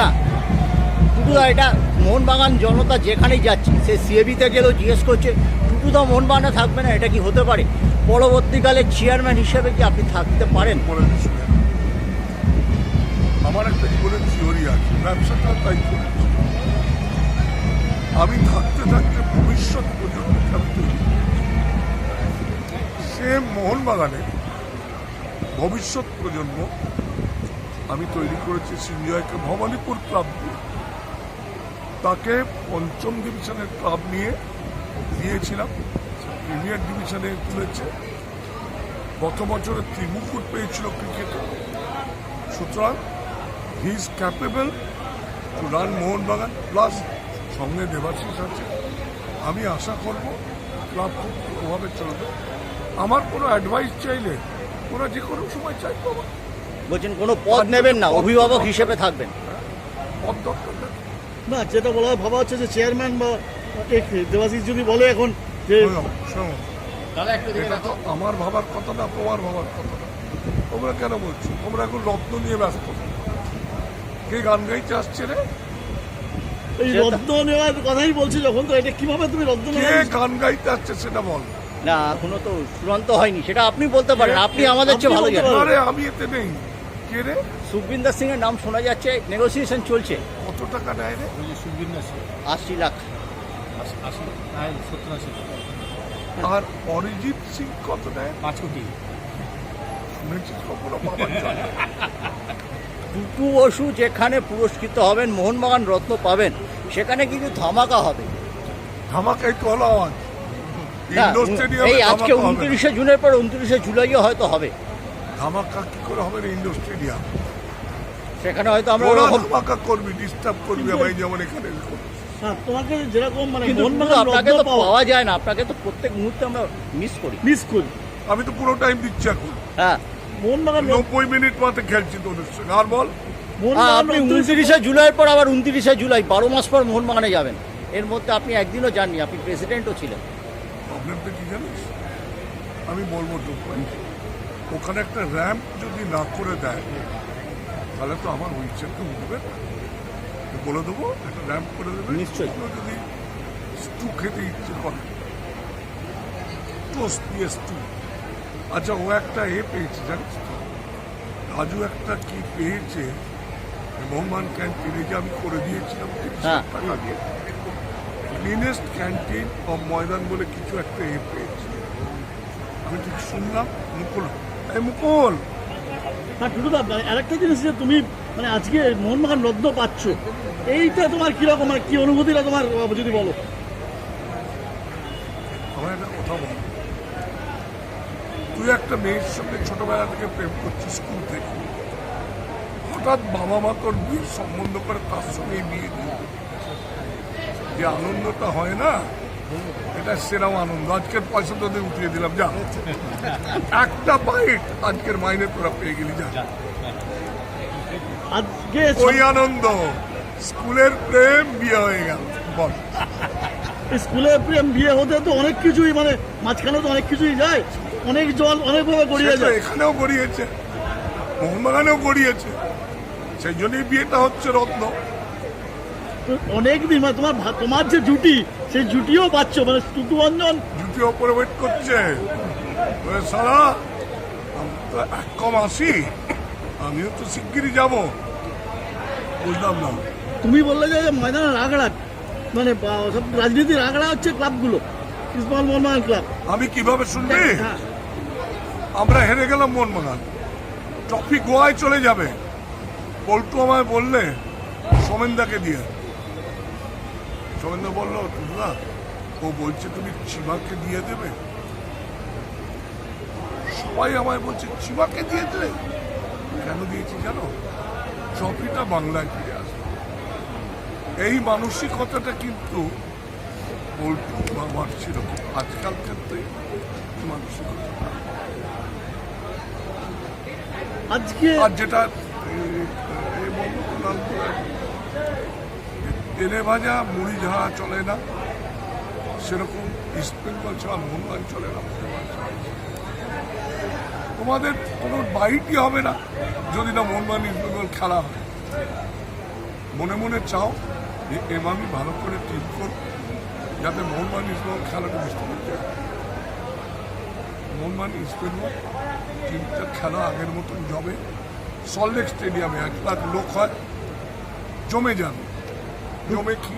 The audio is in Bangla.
না। টুটুদা, এটা মোহনবাগান জনতা যেখানেই যাচ্ছে, সে সিএবিতে গেলেও জিজ্ঞেস করছে, টুটুদা, মোহনবাগানে থাকবে না? এটা কি হতে পারে? পরবর্তীকালে চেয়ারম্যান হিসেবে কি আপনি থাকতে পারেন? আমার একটা জীবনের থিওরি আছে, ব্যবসাটা তাই করেছি আমি থাকতে থাকতে ভবিষ্যৎ প্রজন্মকে সে মোহনবাগানে ভবিষ্যৎ প্রজন্ম আমি তৈরি করেছি সিঞ্জয়কে ভবানীপুর ক্লাব দিয়ে। তাকে পঞ্চম ডিভিশনের ক্লাব নিয়ে দিয়েছিলাম। প্রিমিয়ার ডিভিশনে তুলেছে। গত বছরে ত্রিমুকুট পেয়েছিল ক্রিকেটে সুতরাং he is capable to run Mohun Bagan plus সঙ্গে দেবাশিস আছে। আমি আশা করব ক্লাব খুব ভালোভাবে চলবে। আমার কোনো অ্যাডভাইস চাইলে ওরা যে কোনো সময় চাইব আমার বলছেন কোনো পদ নেবেন না অভিভাবক হিসেবে থাকবেন। না যেটা বলা হয় ভাবা হচ্ছে যে চেয়ারম্যান বা এক দেবাশিস যদি বলে এখন যে। এটা তো আমার ভাবার কথা না তোমার ভাবার কথা না। তোমরা কেন বলছো? তোমরা এখন রত্ন নিয়ে ব্যস্ত। কে গান গাইতে আসছে রে? এই রত্ন নেওয়ার কথাই বলছি যখন তো এটা কীভাবে তুমি রত্ন কে গান গাইতে আসছে সেটা বল। না এখনও তো চূড়ান্ত হয়নি সেটা আপনি বলতে পারেন আপনি আমাদের চেয়ে ভালো জানেন। আরে আমি এতে নেই। কে রে? সুখবিন্দর সিং এর নাম শোনা যাচ্ছে নেগোসিয়েশন চলছে। কত টাকা নেয় রে? আশি লাখ। আর অরিজিৎ সিং কত নেয় পাঁচ কোটি। শুনেছিস কখনো জানে? টুটু বসু যেখানে পুরস্কৃত হবেন মোহনবাগান রত্ন পাবেন সেখানে কিন্তু ধামাকা হবে। ধামাকাই তো হলো আওয়াজ। না, ইন্ডোর স্টেডিয়ামে এই আজকে ধামাকা হবে। উনত্রিশে জুনের পর উনত্রিশে জুলাইও হয়তো হবে। ধামাকা কি করে হবে রে ইন্ডোর স্টেডিয়াম সেখানে হয়তো আমরা ওরা ওরকম ধামাকা করবি ডিস্টার্ব করবি আমায় যেমন এখানে। করবি। হ্যাঁ তোমাকে যেরকম মানে কিন্তু আপনাকে তো পাওয়া যায় না আপনাকে তো প্রত্যেক মুহূর্তে আমরা মিস করি। মিস করি। আমি তো পুরো টাইম দিচ্ছি এখন। হ্যাঁ। মোহনবাগান নব্বই মিনিট মাঠে খেলছি তোদের সঙ্গে আর বল? আর মোহনবাগান আপনি উনত্রিশে জুলাইয়ের পর আবার উনত্রিশে জুলাই বারো মাস পর মোহনবাগানে যাবেন। এর মধ্যে আপনি একদিনও যাননি আপনি প্রেসিডেন্টও ছিলেন। প্রবলেমটা কি জানিস? আমি বলব তো ওখানে একটা র্যাম্প যদি না করে দেয় তাহলে তো আমার হুইলচেয়ারকে উঠবে। বলে দেবো একটা র্যাম্প করে দেবে। নিশ্চয়ই। যদি স্টু খেতে ইচ্ছে করে। টোস্ট দিয়ে স্টু। আচ্ছা ও একটা এ পেয়েছে জানিস তো? রাজু একটা কি পেয়েছে? মোহনবাগান ক্যান্টিনে যে আমি করে দিয়েছিলাম হ্যাঁ। টাকা দিয়ে। ক্লিনেস্ট ক্যান্টিন অফ ময়দান বলে কিছু একটা এ পেয়েছে। আমি ঠিক শুনলাম মুকুল মুকুল। হ্যাঁ টুটুদা আরেকটা জিনিস যে তুমি মানে আজকে মোহনবাগান রত্ন পাচ্ছ এইটা তোমার কীরকম মানে কি অনুভূতিটা তোমার যদি বলো? আমার একটা কথা বল। তুই একটা মেয়ের সঙ্গে ছোটবেলা থেকে প্রেম করছিস স্কুল থেকে। হঠাৎ বাবা মা তোর বিয়ের সম্বন্ধ করে তার সঙ্গে বিয়ে দিয়ে যে আনন্দটা হয় না এটা সেরাম আনন্দ। আজকের পয়সা তোদের উঠিয়ে দিলাম যা। একটা বাইক আজকের মাইনে তোরা পেয়ে গেলি যা। আজকে ওই আনন্দ। স্কুলের প্রেম বিয়ে হয়ে গেল বল। স্কুলে প্রেম বিয়ে হতে তো অনেক কিছুই মানে মাঝখানে তো অনেক কিছুই যায়। অনেক জল অনেকভাবে গড়িয়ে যায়। এখানেও গড়িয়েছে মোহনবাগানেও গড়িয়েছে। সেই জন্যই বিয়েটা হচ্ছে রত্ন। অনেক দিন মানে তোমার তোমার যে জুটি সেই জুটিও পাচ্ছ মানে টুটু অঞ্জন। জুটি ওপরে ওয়েট করছে। সারা এক কম আসি আমিও তো শিগগিরই যাব। বুঝলাম না। তুমি বললে যে ময়দানে রাগড়া মানে সব রাজনীতির আগড়া হচ্ছে ক্লাবগুলো ইসমাল মোহনবাগান ক্লাব। আমি কীভাবে শুনবি? হ্যাঁ আমরা হেরে গেলাম মোহনবাগান ট্রফি গোয়ায় চলে যাবে। পল্টু আমায় বললে সোমেনদাকে দিয়ে। সোমেন্দা বলল না ও বলছে তুমি চিমাকে দিয়ে দেবে। সবাই আমায় বলছে চিমাকে দিয়ে দেবে? কেন দিয়েছি জানো? ট্রফিটা বাংলায় ফিরে আসবে। এই মানসিকতাটা কিন্তু পল্টু আমার ছিল আজকালকার তো এই মানসিকতা। আজকে আর যেটা এই- এই বলব তো লালপুরে, তেলে ভাজা, মুড়ি ঝাড়া চলে না, সেরকম ইস্ট ছাড়া মোহনবাগান চলে না তোমাদের কোনো বাইটই হবে না যদি না মোহনবাগান ইস্ট খেলা হয়। মনে মনে চাও যে এমামি ভালো করে ঠিক করুক যাতে মোহনবাগান ইস্টবেঙ্গল খেলাটা বুঝতে পারতে মোহনবাগান ইস্টবেঙ্গল টিমটা খেলা আগের মতন জমে। সল্টলেক স্টেডিয়ামে এক লাখ লোক হয়, জমে যাবে। জমে কি